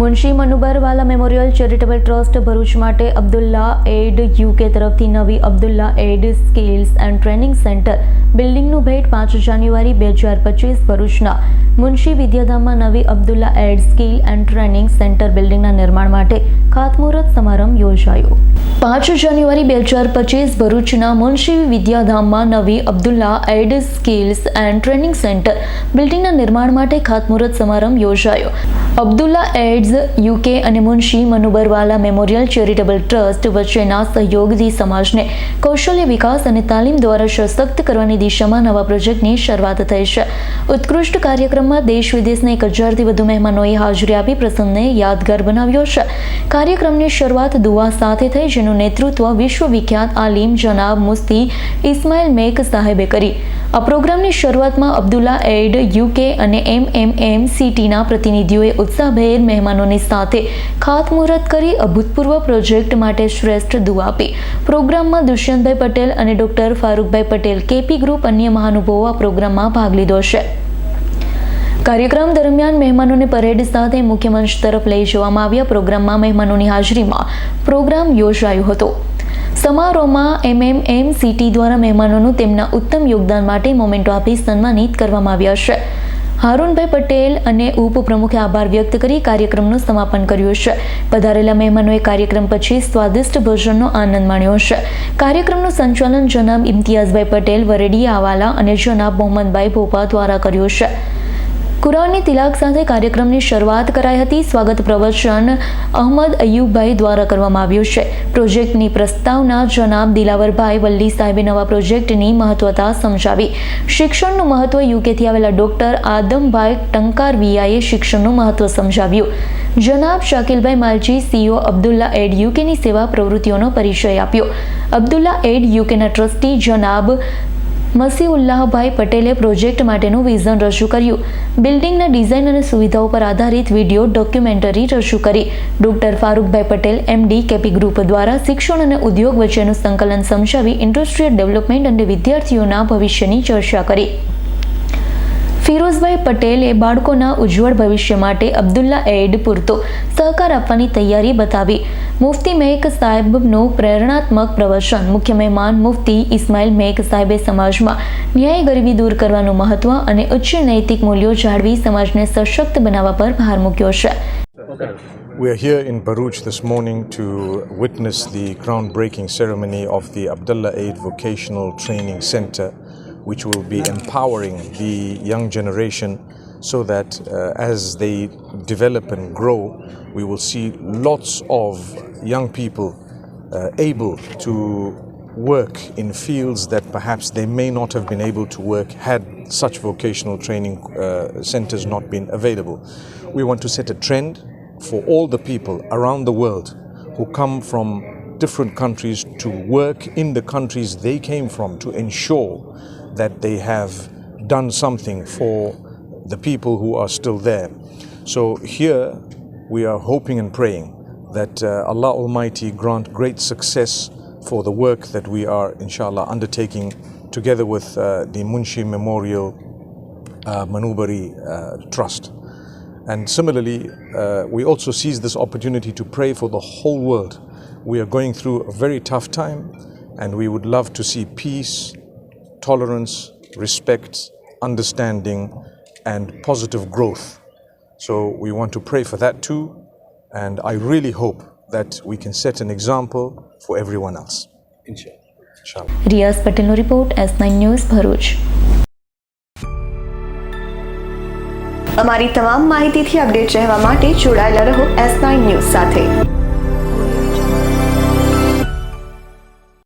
Munshi Manubarwala memorial charitable trust Bharuch માટે Abdullah aid UK તરફથી નવી Abdullah aid skills and training centre બિલ્ડિંગનું ભેટ પાંચ જાન્યુઆરી બે હજાર પચીસ ભરૂચના મુનશી વિદ્યાધામમાં નવી Abdullah aid skill and training centre બિલ્ડિંગના નિર્માણ માટે ખાતમુહૂર્ત સમારંભ યોજાયો. પાંચ જાન્યુઆરી બે હજાર પચીસ ભરૂચના મુનશી વિદ્યાધામમાં નવી Abdullah aid skills and training centre બિલ્ડિંગના નિર્માણ માટે ખાતમુહૂર્ત સમારંભ યોજાયો. અબ્દુલ્લા એડ્સ યુકે અને Munshi Manubarwala memorial charitable trust વચ્ચેના સહયોગથી સમાજને કૌશલ્ય વિકાસ અને તાલીમ દ્વારા સશક્ત કરવાની દિશામાં નવા પ્રોજેક્ટની શરૂઆત થઈ છે. ઉત્કૃષ્ટ કાર્યક્રમમાં દેશ વિદેશના એક હજારથી વધુ મહેમાનોએ હાજરી આપી પ્રસંગને યાદગાર બનાવ્યો છે. કાર્યક્રમની શરૂઆત દુઆ સાથે થઈ, જેનું નેતૃત્વ વિશ્વવિખ્યાત આલિમ જનાબ મુસ્તી ઇસ્માઇલ મેક સાહેબે કરી. આ પ્રોગ્રામની શરૂઆતમાં અબ્દુલ્લા એડ યુકે અને એમ એમ એમ સિટીના પ્રતિનિધિઓએ ઉત્સાહભેર મહેમાનોની સાથે ખાતમુહૂર્ત કરી અભૂતપૂર્વ પ્રોજેક્ટ માટે શ્રેષ્ઠ દુઆ આપી. પ્રોગ્રામમાં દુષ્યંતભાઈ પટેલ અને doctor Farookbhai Patel KP group અન્ય મહાનુભાવો આ પ્રોગ્રામમાં ભાગ લીધો છે. કાર્યક્રમ દરમિયાન મહેમાનોને પરેડ સાથે મુખ્ય મંચ તરફ લઈ જવામાં આવ્યા. પ્રોગ્રામમાં મહેમાનોની હાજરીમાં પ્રોગ્રામ યોજાયો હતો. સમારોહમાં એમએમએમ સિટી દ્વારા મહેમાનોનું તેમના ઉત્તમ યોગદાન માટે મોમેન્ટો આપી સન્માનિત કરવામાં આવ્યા છે. હારૂનભાઈ પટેલ અને ઉપપ્રમુખે આભાર વ્યક્ત કરી કાર્યક્રમનું સમાપન કર્યું છે. પધારેલા મહેમાનોએ કાર્યક્રમ પછી સ્વાદિષ્ટ ભોજનનો આનંદ માણ્યો છે. કાર્યક્રમનું સંચાલન જનાબ ઇમ્તિયાઝભાઈ પટેલ વરેડી આવાલા અને જનાબ મોહમ્મદભાઈ ભોપા દ્વારા કર્યું છે. કુરાનની તિલાક સાથે કાર્યક્રમની શરૂઆત કરાઈ હતી. સ્વાગત પ્રવચન અહમદ અયુબભાઈ દ્વારા કરવામાં આવ્યું છે. પ્રોજેક્ટની પ્રસ્તાવના જનાબ દિલાવરભાઈ વલ્લી સાહેબે નવા પ્રોજેક્ટની મહત્વતા સમજાવી. શિક્ષણનું મહત્વ યુકેથી આવેલા ડોક્ટર આદમભાઈ ટંકાર વિયાએ શિક્ષણનું મહત્વ સમજાવ્યું. જનાબ શાકિલભાઈ માલજી, સીઓ અબ્દુલ્લા એડ યુકેની સેવા પ્રવૃત્તિઓનો પરિચય આપ્યો. અબ્દુલ્લા એડ યુકેના ટ્રસ્ટી જનાબ મસીઉલ્લાહભાઈ પટેલે પ્રોજેક્ટ માટેનું વિઝન રજૂ કર્યું. બિલ્ડિંગના ડિઝાઇન અને સુવિધાઓ પર આધારિત વીડિયો ડોક્યુમેન્ટરી રજૂ કરી. Doctor Farookbhai Patel, MD, KP group દ્વારા શિક્ષણ અને ઉદ્યોગ વચ્ચેનું સંકલન સમજાવી ઇન્ડસ્ટ્રીયલ ડેવલપમેન્ટ અને વિદ્યાર્થીઓના ભવિષ્યની ચર્ચા કરી. ફિરોઝભાઈ પટેલે બાળકોના ઉજ્જવળ ભવિષ્ય માટે અબ્દુલ્લા એડ પૂરતો સહકાર આપવાની તૈયારી બતાવી. મુફતી મેક સાહેબનું પ્રેરણાત્મક પ્રવચન મુખ્ય મહેમાન મુફતી ઇસ્માઇલ મેક સાહેબે સમાજમાં ન્યાય ગરીબી દૂર કરવાનું મહત્વ અને ઉચ્ચ નૈતિક મૂલ્યો જાળવી સમાજને સશક્ત બનાવવા પર ભાર મૂક્યો છે We are here in Baruch this morning to witness the groundbreaking ceremony of the Abdullah Aid Vocational Training Center, which will be empowering the young generation so that uh, as they develop and grow, we will see lots of young people uh, able to work in fields that perhaps they may not have been able to work had such vocational training uh, centers not been available. We want to set a trend for all the people around the world who come from different countries to work in the countries they came from to ensure that they have done something for the people who are still there. So here we are hoping and praying that uh, Allah Almighty grant great success for the work that we are inshallah undertaking together with uh, the Munshi Memorial uh, Manubari uh, Trust. And similarly, uh, we also seize this opportunity to pray for the whole world. We are going through a very tough time, and we would love to see peace, tolerance, respect, understanding, and positive growth. So we want to pray for that too, and I really hope that we can set an example for everyone else. Inshallah. Riyaz પટેલનો report S nine news Bharuch અમારી તમામ માહિતીથી update રહેવા માટે જોડાયેલા રહો S nine news સાથે